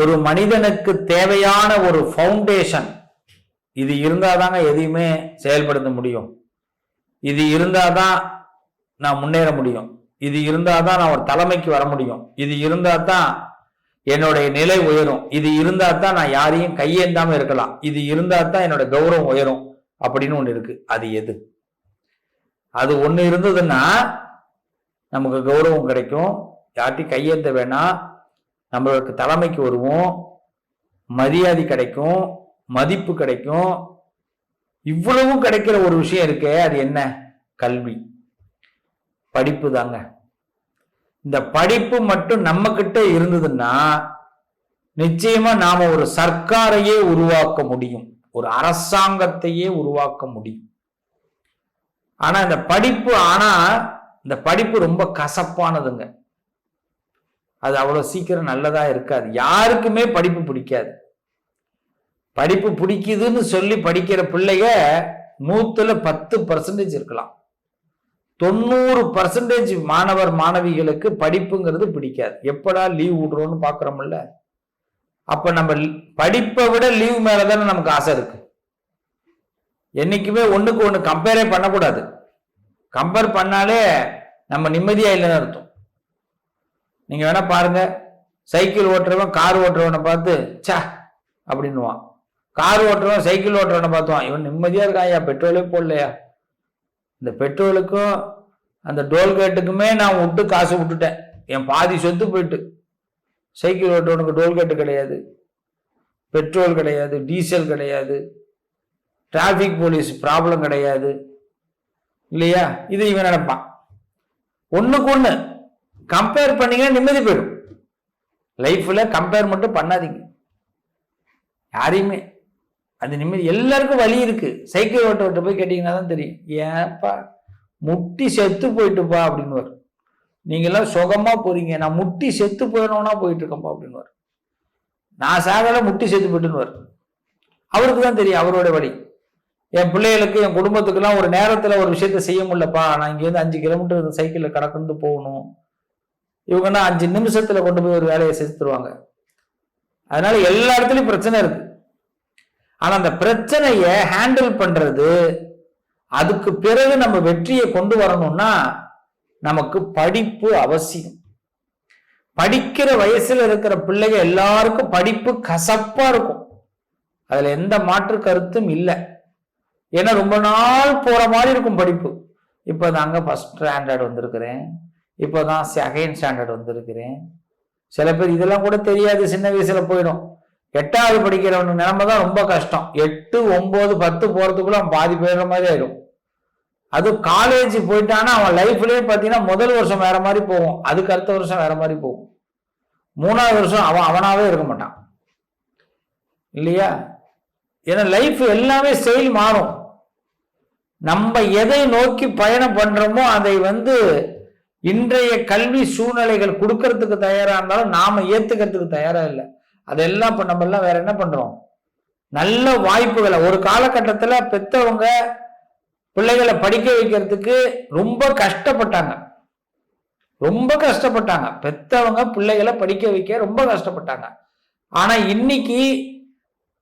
ஒரு மனிதனுக்கு தேவையான ஒரு ஃபவுண்டேஷன் இது இருந்தால் தாங்க எதையுமே செயல்படுத்த முடியும். இது இருந்தால் தான் நான் முன்னேற முடியும். இது இருந்தால் தான் நான் ஒரு தலைமைக்கு வர முடியும். இது இருந்தால் தான் என்னுடைய நிலை உயரும். இது இருந்தால் தான் நான் யாரையும் கையேந்தாமல் இருக்கலாம். இது இருந்தால் தான் என்னோட கௌரவம் உயரும் அப்படின்னு ஒன்று இருக்கு. அது எது? அது ஒன்று இருந்ததுன்னா நமக்கு கௌரவம் கிடைக்கும். யார்ட்டையும் கையேந்த வேணாம். நம்மளுக்கு தலைமைக்கு வருவோம். மரியாதை கிடைக்கும். மதிப்பு கிடைக்கும். இவ்வளவும் கிடைக்கிற ஒரு விஷயம் இருக்கே அது என்ன? கல்வி. படிப்பு தாங்க. இந்த படிப்பு மட்டும் நம்ம கிட்ட இருந்ததுன்னா நிச்சயமா நாம ஒரு சர்க்காரையே உருவாக்க முடியும். ஒரு அரசாங்கத்தையே உருவாக்க முடியும். ஆனா இந்த படிப்பு ஆனா இந்த படிப்பு ரொம்ப கசப்பானதுங்க. அது அவ்வளோ சீக்கிரம் நல்லதாக இருக்காது. யாருக்குமே படிப்பு பிடிக்காது. படிப்பு பிடிக்குதுன்னு சொல்லி படிக்கிற பிள்ளைங்க நூற்றுல பத்து பர்சன்டேஜ் இருக்கலாம். தொண்ணூறு பர்சன்டேஜ் மாணவர் மாணவிகளுக்கு படிப்புங்கிறது பிடிக்காது. எப்படா லீவ் விடுறோம்னு பார்க்குறோம்ல அப்போ நம்ம படிப்பை விட லீவ் மேலதானே நமக்கு ஆசை இருக்கு. என்னைக்குமே ஒன்றுக்கு ஒன்று கம்பேரே பண்ணக்கூடாது. கம்பேர் பண்ணாலே நம்ம நிம்மதியாக இல்லைன்னு அர்த்தம். நீங்க வேணா பாருங்க. சைக்கிள் ஓட்டுறவன் கார் ஓட்டுறவனை பார்த்து சா அப்படின்னுவான். Car ஓட்டுறவன் cycle ஓட்டுறவனை பார்த்துவான். இவன் நிம்மதியா இருக்கான் ஐயா பெட்ரோலே போடலையா? இந்த பெட்ரோலுக்கும் அந்த டோல்கேட்டுக்குமே நான் விட்டு காசு விட்டுட்டேன். என் பாதி சொத்து போயிட்டு. சைக்கிள் ஓட்டுறவனுக்கு டோல்கேட்டு கிடையாது. பெட்ரோல் கிடையாது டீசல் கிடையாது. டிராஃபிக் போலீஸ் ப்ராப்ளம் கிடையாது. இல்லையா? இது இவன் நினைப்பான். ஒன்றுக்கு ஒன்று கம்பேர் பண்ணீங்கன்னா நிம்மதி போயிடும். லைஃப்பில் கம்பேர் மட்டும் பண்ணாதீங்க. யாரையுமே. அது நிம்மதி எல்லாருக்கும் வழி இருக்கு. சைக்கிள் ஓட்ட ஓட்ட போய் கேட்டிங்கன்னா தான் தெரியும். ஏன்ப்பா முட்டி செத்து போயிட்டுப்பா அப்படின்னு வரும் நீங்களாம் சுகமாக போறீங்க. நான் முட்டி செத்து போயிடணும்னா போயிட்டு இருக்கேன்ப்பா அப்படின்னு வரும் நான் சாகல முட்டி செத்து போயிட்டுன்னு வரும் அவருக்கு தான் தெரியும் அவரோட வழி என் பிள்ளைகளுக்கு என் குடும்பத்துக்கெல்லாம் ஒரு நேரத்தில் ஒரு விஷயத்த செய்ய முடியலப்பா. நான் இங்கேருந்து அஞ்சு கிலோமீட்டர் சைக்கிளில் கடக்குன்னு போகணும். இவங்கன்னா அஞ்சு நிமிஷத்துல கொண்டு போய் ஒரு வேலையை செஞ்சுருவாங்க அதனால எல்லா இடத்துலயும் பிரச்சனை இருக்கு. ஆனா அந்த பிரச்சனையை ஹேண்டில் பண்றது அதுக்கு பிறகு நம்ம வெற்றியை கொண்டு வரணும்னா நமக்கு படிப்பு அவசியம். படிக்கிற வயசுல இருக்கிற பிள்ளைங்க எல்லாருக்கும் படிப்பு கசப்பா இருக்கும். அதுல எந்த மாற்று கருத்தும் இல்லை. ஏன்னா ரொம்ப நாள் போற மாதிரி இருக்கும் படிப்பு. இப்போ தாங்க ஃபர்ஸ்ட் ஸ்டாண்டர்ட் வந்திருக்கிறேன். இப்போதான் செகண்ட் ஸ்டாண்டர்ட் வந்திருக்கிறேன். சில பேர் இதெல்லாம் கூட தெரியாது சின்ன வயசுல போயிடும். எட்டாவது படிக்கிறவனுக்கு நிலைமை தான் ரொம்ப கஷ்டம். எட்டு ஒம்பது பத்து போகிறதுக்குள்ள அவன் பாதி போயிடுற மாதிரி ஆயிடும். அது காலேஜ் போயிட்டான்னா அவன் லைஃப்லேயே பார்த்தீங்கன்னா முதல் வருஷம் வேற மாதிரி போகும். அதுக்கு அடுத்த வருஷம் வேற மாதிரி போகும். மூணாவது வருஷம் அவன் அவனாவே இருக்க மாட்டான். இல்லையா? ஏன்னா லைஃப் எல்லாமே ஸ்டைல் மாறும். நம்ம எதை நோக்கி பயணம் பண்றோமோ அதை வந்து இன்றைய கல்வி சூழ்நிலைகள் கொடுக்கறதுக்கு தயாரா இருந்தாலும் நாம ஏத்துக்கிறதுக்கு தயாரா இல்லை. அதெல்லாம் இப்ப நம்ம எல்லாம் வேற என்ன பண்றோம்? நல்ல வாய்ப்புகளை ஒரு காலகட்டத்துல பெத்தவங்க பிள்ளைகளை படிக்க வைக்கிறதுக்கு ரொம்ப கஷ்டப்பட்டாங்க. ரொம்ப கஷ்டப்பட்டாங்க. பெத்தவங்க பிள்ளைகளை படிக்க வைக்க ரொம்ப கஷ்டப்பட்டாங்க. ஆனா இன்னைக்கு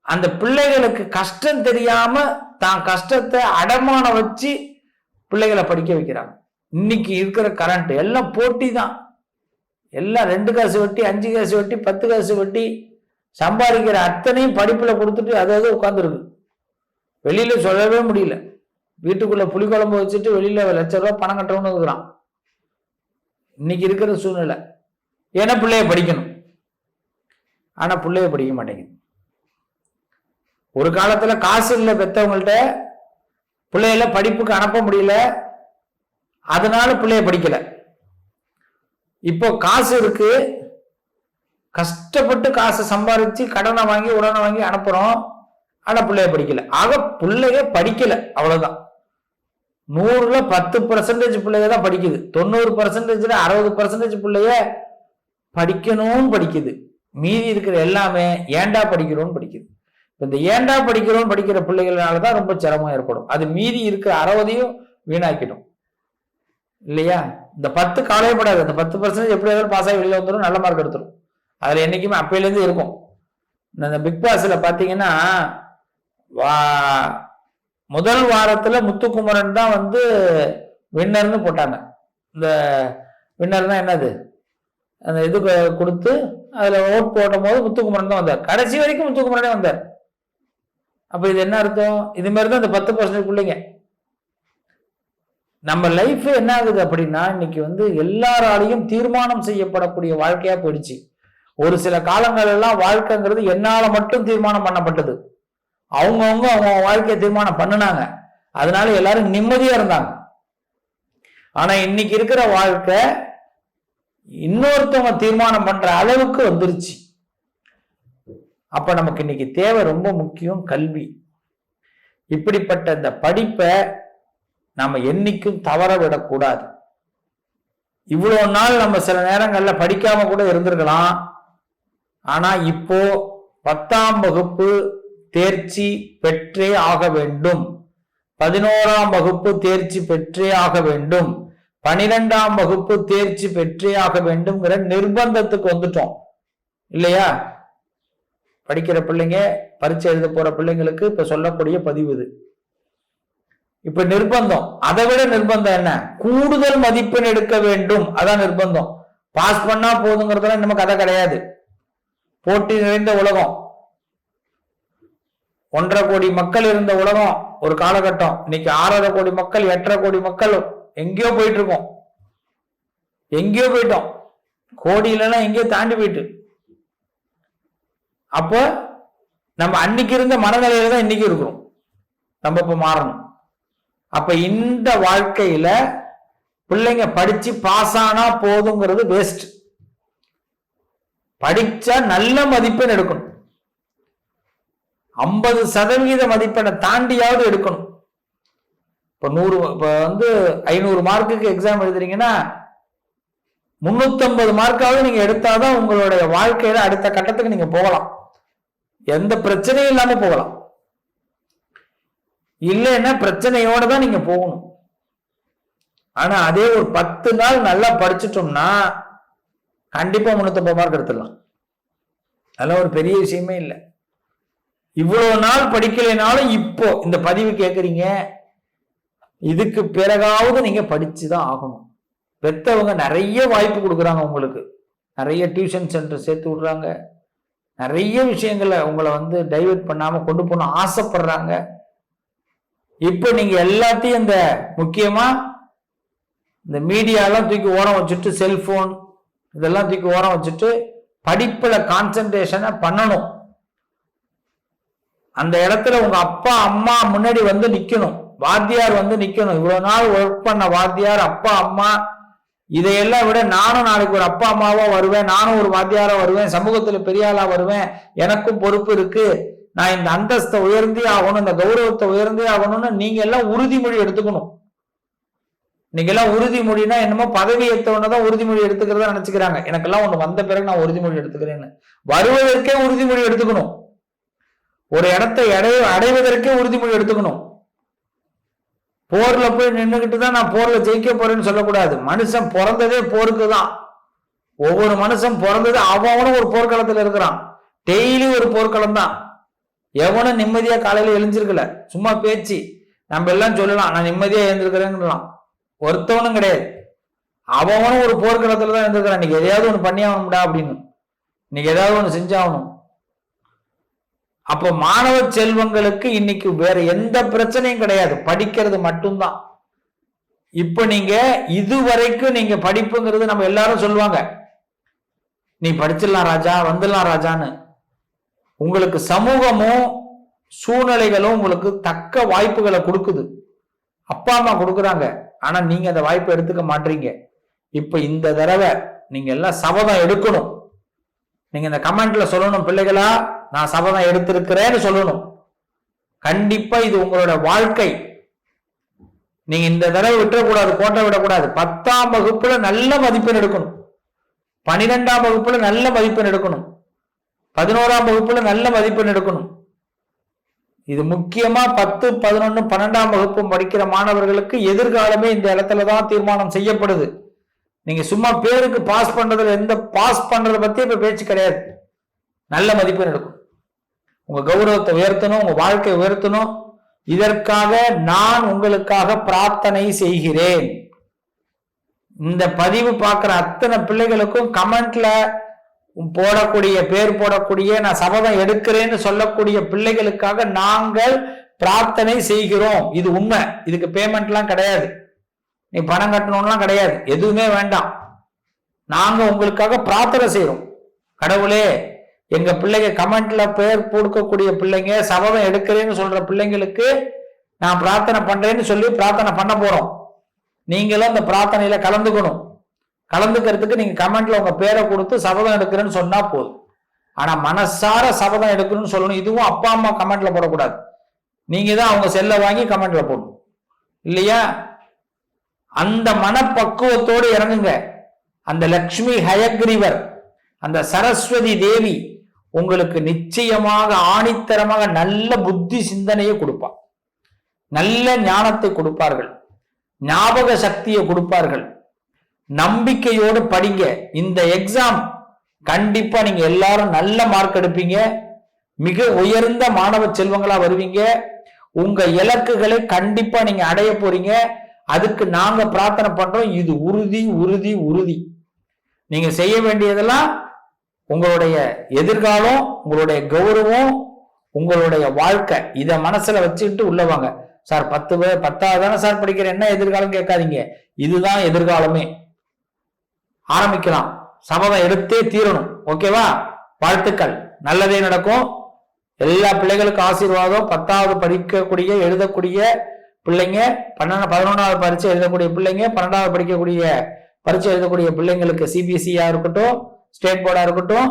அந்த பிள்ளைகளுக்கு கஷ்டம் தெரியாம தான் கஷ்டத்தை அடமானம் வச்சு பிள்ளைகளை படிக்க வைக்கிறாங்க. இன்னைக்கு இருக்கிற கரண்ட் எல்லாம் போட்டி தான் எல்லாம் ரெண்டு காசு வட்டி அஞ்சு காசு வட்டி பத்து காசு வட்டி சம்பாதிக்கிற அத்தனையும் படிப்பில் கொடுத்துட்டு அதாவது உட்காந்துருக்கு வெளியில சொல்லவே முடியல. வீட்டுக்குள்ள புளிக்குழம்பு வச்சுட்டு வெளியில லட்ச ரூபா பணம் கட்டணும்னு இருக்கிறான். இன்னைக்கு இருக்கிற சூழ்நிலை. ஏன்னா பிள்ளைய படிக்கணும். ஆனா பிள்ளைய படிக்க மாட்டேங்குது. ஒரு காலத்துல காசு இல்லை பெத்தவங்கள்ட்ட பிள்ளைகள படிப்புக்கு அனுப்ப முடியல. அதனால பிள்ளைய படிக்கல. இப்போ காசு இருக்கு. கஷ்டப்பட்டு காசை சம்பாதிச்சு கடனை வாங்கி உடனே வாங்கி அனுப்புறோம். ஆனா பிள்ளைய படிக்கல. ஆக பிள்ளைய படிக்கல. அவ்வளவுதான். நூறுல பத்து பர்சன்டேஜ் பிள்ளைய தான் படிக்குது. தொண்ணூறு பர்சன்டேஜ்ல அறுபது பர்சன்டேஜ் பிள்ளைய படிக்கணும்னு படிக்குது. மீதி இருக்கிற எல்லாமே ஏண்டா படிக்கிறோம்னு படிக்குது. இந்த ஏண்டா படிக்கிறோம் படிக்கிற பிள்ளைகளால தான் ரொம்ப சிரமம் ஏற்படும். அது மீதி இருக்கிற அறுபதையும் வீணாக்கிடும். இல்லையா? இந்த பத்து கவலைப்படாது அந்த பத்து பர்சன்டேஜ் எப்படி பாஸ் ஆகி வெளியே வந்துடும் நல்ல மார்க் எடுத்துரும். அதில் என்னைக்குமே அப்பையிலேருந்து இருக்கும். இந்த பிக் பாஸில் பார்த்தீங்கன்னா வா முதல் வாரத்தில் முத்துக்குமரன் தான் வந்து வின்னர்னு போட்டாங்க. இந்த வின்னர்னா என்னது? அந்த இது கொடுத்து அதில் ஓட் போடும் போது முத்துக்குமரன் தான் வந்தார். கடைசி வரைக்கும் முத்துக்குமரனே வந்தார். அப்போ இது என்ன அர்த்தம்? இது மாதிரி தான் இந்த பத்து பர்சன்ட் பிள்ளைங்க. நம்ம லைஃப் என்ன ஆகுது அப்படின்னா இன்னைக்கு வந்து எல்லாராலையும் தீர்மானம் செய்யப்படக்கூடிய வாழ்க்கையா போயிடுச்சு. ஒரு சில காலங்கள் எல்லாம் வாழ்க்கைங்கிறது என்னால மட்டும் தீர்மானம் பண்ணப்பட்டது. அவங்கவுங்க அவங்க வாழ்க்கையை தீர்மானம் பண்ணினாங்க. அதனால எல்லாரும் நிம்மதியா இருந்தாங்க. ஆனா இன்னைக்கு இருக்கிற வாழ்க்கை இன்னொருத்தவங்க தீர்மானம் பண்ற அளவுக்கு வந்துருச்சு. அப்ப நமக்கு இன்னைக்கு தேவை ரொம்ப முக்கியம் கல்வி. இப்படிப்பட்ட இந்த படிப்பை நம்ம என்னைக்கும் தவற விடக்கூடாது. இவ்வளோ நாள் நம்ம சில நேரங்களில் படிக்காம கூட இருந்திருக்கலாம். ஆனா இப்போ பத்தாம் வகுப்பு தேர்ச்சி பெற்றே ஆக வேண்டும். பதினோராம் வகுப்பு தேர்ச்சி பெற்றே ஆக வேண்டும். பனிரெண்டாம் வகுப்பு தேர்ச்சி பெற்றே ஆக வேண்டும்ங்கிற நிர்பந்தத்துக்கு வந்துட்டோம். இல்லையா? படிக்கிற பிள்ளைங்க பரீட்சை எழுத போற பிள்ளைங்களுக்கு இப்ப சொல்லக்கூடிய பதிவு இது. இப்ப நிர்பந்தம். அதை விட நிர்பந்தம் என்ன? கூடுதல் மதிப்பெண் எடுக்க வேண்டும். அதான் நிர்பந்தம். பாஸ் பண்ணா போதுங்கிறதுலாம் நம்ம கதை கிடையாது. போட்டி நிறைந்த உலகம். ஒன்றரை கோடி மக்கள் இருந்த உலகம் ஒரு காலகட்டம். இன்னைக்கு ஆறரை கோடி மக்கள் எட்டரை கோடி மக்கள் எங்கேயோ போயிட்டு இருக்கோம் எங்கேயோ போயிட்டோம். கோடி இல்லைன்னா எங்கேயோ தாண்டி போயிட்டு. அப்போ நம்ம அன்னைக்கு இருந்த மனநிலையில தான் இன்னைக்கு இருக்கிறோம். நம்ம இப்போ மாறணும். அப்ப இந்த வாழ்க்கையில பிள்ளைங்க படிச்சு பாஸ் ஆனா போதுங்கிறது வேஸ்ட் படிச்சா நல்ல மதிப்பெண் எடுக்கணும். ஐம்பது சதவிகித மதிப்பெண்ணை தாண்டியாவது எடுக்கணும். இப்ப நூறு இப்ப வந்து ஐநூறு மார்க்குக்கு எக்ஸாம் எழுதுறீங்கன்னா முன்னூத்தம்பது மார்க்காவது நீங்க எடுத்தாதான் உங்களுடைய வாழ்க்கையில அடுத்த கட்டத்துக்கு நீங்க போகலாம். எந்த பிரச்சனையும் இல்லாம போகலாம். இல்லைன்னா பிரச்சனையோட தான் நீங்க போகணும். ஆனா அதே ஒரு பத்து நாள் நல்லா படிச்சுட்டோம்னா கண்டிப்பா முன்னூத்தம்பது மார்க் எடுத்துடலாம். அதெல்லாம் ஒரு பெரிய விஷயமே இல்லை. இவ்வளவு நாள் படிக்கலைனாலும் இப்போ இந்த பதிவு கேட்குறீங்க இதுக்கு பிறகாவது நீங்க படிச்சுதான் ஆகணும். பெத்தவங்க நிறைய வாய்ப்பு கொடுக்குறாங்க உங்களுக்கு. நிறைய டியூஷன் சென்டர் சேர்த்து விடுறாங்க. நிறைய விஷயங்களை உங்களை வந்து டைவெர்ட் பண்ணாம கொண்டு போகணும் ஆசைப்படுறாங்க. இப்போ நீங்க எல்லாத்தையும் இந்த முக்கியமா இந்த மீடியாலாம் தூக்கி ஓரம் வச்சுட்டு செல்போன் இதெல்லாம் தூக்கி ஓரம் வச்சுட்டு படிப்புல கான்சென்ட்ரேஷனை பண்ணணும். அந்த இடத்துல உங்க அப்பா அம்மா முன்னாடி வந்து நிக்கணும். வாத்தியார் வந்து நிக்கணும். இவ்வளவு நாள் ஒர்க் பண்ண வாத்தியார் அப்பா அம்மா இதையெல்லாம் விட நானும் நாளைக்கு ஒரு அப்பா அம்மாவா வருவேன். நானும் ஒரு வாத்தியாரா வருவேன். சமூகத்துல பெரியாளா வருவேன். எனக்கும் பொறுப்பு இருக்கு. நான் இந்த அந்தஸ்தை உயர்ந்தே ஆகணும் இந்த கௌரவத்தை உயர்ந்தே ஆகணும்னு நீங்க எல்லாம் உறுதிமொழி எடுத்துக்கணும். நீங்க எல்லாம் உறுதிமொழினா என்னமோ பதவி ஏத்தவன தான் உறுதிமொழி எடுத்துக்கிறதா நினைச்சுக்கிறாங்க. எனக்கெல்லாம் ஒண்ணு வந்த பிறகு நான் உறுதிமொழி எடுத்துக்கிறேன்னு. வருவதற்கே உறுதிமொழி எடுத்துக்கணும். ஒரு இடத்தை அடைய அடைவதற்கே உறுதிமொழி எடுத்துக்கணும். போர்ல போய் நின்றுகிட்டு தான் நான் போர்ல ஜெயிக்க போறேன்னு சொல்லக்கூடாது. மனுஷன் பிறந்ததே போருக்கு தான். ஒவ்வொரு மனுஷன் பிறந்தது அவனும் ஒரு போர்க்களத்துல இருக்கிறான். டெய்லி ஒரு போர்க்களம் தான். எவனும் நிம்மதியா காலையில எழுந்திருக்கல? சும்மா பேச்சு. நம்ம எல்லாம் சொல்லலாம் நான் நிம்மதியா எழுந்திருக்கிறேங்கலாம் ஒருத்தவனும் கிடையாது. அவனும் ஒரு போர்க்களத்துல தான் இருந்திருக்கிறான். இன்னைக்கு எதையாவது ஒண்ணு பண்ணி ஆகணும்டா அப்படின்னு. இன்னைக்கு ஏதாவது ஒண்ணு செஞ்சாகணும். அப்போ மாணவ செல்வங்களுக்கு இன்னைக்கு வேற எந்த பிரச்சனையும் கிடையாது. படிக்கிறது மட்டும்தான். இப்ப நீங்க இதுவரைக்கும் நீங்க படிப்புங்கிறது நம்ம எல்லாரும் சொல்லுவாங்க. நீ படிச்சிடலாம் ராஜா வந்துடலாம் ராஜான்னு. உங்களுக்கு சமூகமும் சூழ்நிலைகளும் உங்களுக்கு தக்க வாய்ப்புகளை கொடுக்குது. அப்பா அம்மா கொடுக்குறாங்க. ஆனா நீங்க அந்த வாய்ப்பை எடுத்துக்க மாட்டீங்க. இப்ப இந்த தடவை நீங்க எல்லாம் சபதம் எடுக்கணும். நீங்க இந்த கமெண்ட்ல சொல்லணும் பிள்ளைகளா நான் சபதம் எடுத்திருக்கிறேன்னு சொல்லணும். கண்டிப்பா இது உங்களோட வாழ்க்கை. நீங்க இந்த தடவை விட்டுறக்கூடாது கோட்டை விடக்கூடாது. பத்தாம் வகுப்புல நல்ல மதிப்பெண் எடுக்கணும். பனிரெண்டாம் வகுப்புல நல்ல மதிப்பெண் எடுக்கணும். பதினோராம் வகுப்புல நல்ல மதிப்பெண் எடுக்கணும். இது முக்கியமா பத்து பதினொன்னு பன்னெண்டாம் வகுப்பு படிக்கிற மாணவர்களுக்கு எதிர்காலமே இந்த இடத்துல தான் தீர்மானம் செய்யப்படுது. நீங்க சும்மா பேருக்கு பாஸ் பண்றதுல எந்த பாஸ் பண்றதை பத்தி இப்ப பேச்சு கிடையாது. நல்ல மதிப்பெண் எடுக்கும் உங்க கௌரவத்தை உயர்த்தணும் உங்க வாழ்க்கையை உயர்த்தணும். இதற்காக நான் உங்களுக்காக பிரார்த்தனை செய்கிறேன். இந்த பதிவு பார்க்குற அத்தனை பிள்ளைகளுக்கும் கமெண்ட்ல போடக்கூடிய பேர் போடக்கூடிய நான் சபதம் எடுக்கிறேன்னு சொல்லக்கூடிய பிள்ளைகளுக்காக நாங்கள் பிரார்த்தனை செய்கிறோம். இது உண்மை. இதுக்கு பேமெண்ட்லாம் கிடையாது. நீ பணம் கட்டணும்லாம் கிடையாது. எதுவுமே வேண்டாம். நாங்க உங்களுக்காக பிரார்த்தனை செய்யறோம் கடவுளே எங்க பிள்ளைங்க கமெண்ட்ல பேர் கொடுக்கக்கூடிய பிள்ளைங்க சபதம் எடுக்கிறேன்னு சொல்ற பிள்ளைங்களுக்கு நான் பிரார்த்தனை பண்றேன்னு சொல்லி பிரார்த்தனை பண்ண போறோம். நீங்களும் அந்த பிரார்த்தனையில கலந்துக்கணும். கலந்துக்கிறதுக்கு நீங்க கமெண்ட்ல உங்க பேரை கொடுத்து சபதம் எடுக்கிறேன்னு சொன்னா போதும். ஆனா மனசார சபதம் எடுக்கணும்னு சொல்லணும். இதுவும் அப்பா அம்மா கமெண்ட்ல போடக்கூடாது. நீங்க தான் அவங்க செல்லை வாங்கி கமெண்ட்ல போடணும். இல்லையா? அந்த மனப்பக்குவத்தோடு இறங்குங்க. அந்த லக்ஷ்மி ஹயக்ரீவர் அந்த சரஸ்வதி தேவி உங்களுக்கு நிச்சயமாக ஆணித்தரமாக நல்ல புத்தி சிந்தனையை கொடுப்பார். நல்ல ஞானத்தை கொடுப்பார்கள். ஞாபக சக்தியை கொடுப்பார்கள். நம்பிக்கையோடு படிங்க. இந்த எக்ஸாம் கண்டிப்பா நீங்க எல்லாரும் நல்ல மார்க் எடுப்பீங்க. மிக உயர்ந்த மாணவ செல்வங்களா வருவீங்க. உங்க இலக்குகளை கண்டிப்பா நீங்க அடைய போறீங்க. அதுக்கு நாங்க பிரார்த்தனை பண்றோம். இது உறுதி உறுதி உறுதி. நீங்க செய்ய வேண்டியதெல்லாம் உங்களுடைய எதிர்காலம் உங்களுடைய கௌரவம் உங்களுடைய வாழ்க்கை. இதை மனசுல வச்சுக்கிட்டு உள்ள வாங்க. சார் பத்து பேர் பத்தாவது தானே சார் படிக்கிற என்ன எதிர்காலம் கேட்காதீங்க. இதுதான் எதிர்காலமே. ஆரம்பிக்கலாம். சபதம் எடுத்தே தீரணும். ஓகேவா வாழ்த்துக்கள். நல்லதே நடக்கும். எல்லா பிள்ளைகளுக்கும் ஆசீர்வாதம். பத்தாவது படிக்கக்கூடிய எழுதக்கூடிய பிள்ளைங்க பன்னெண்டு பதினொன்றாவது பரீட்சை எழுதக்கூடிய பிள்ளைங்க பன்னெண்டாவது படிக்கக்கூடிய பரீட்சை எழுதக்கூடிய பிள்ளைங்களுக்கு சிபிஎஸ்சியா இருக்கட்டும் ஸ்டேட் போர்டா இருக்கட்டும்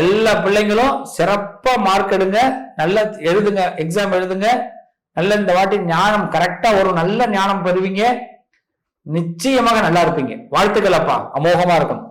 எல்லா பிள்ளைங்களும் சிறப்பா மார்க் எடுங்க. நல்ல எழுதுங்க எக்ஸாம் எழுதுங்க. நல்ல இந்த வாட்டி ஞானம் கரெக்டா ஒரு நல்ல ஞானம் பெறுவீங்க. நிச்சயமாக நல்லா இருப்பீங்க. வாழ்த்துக்கள் அப்பா அமோகமா இருக்கும்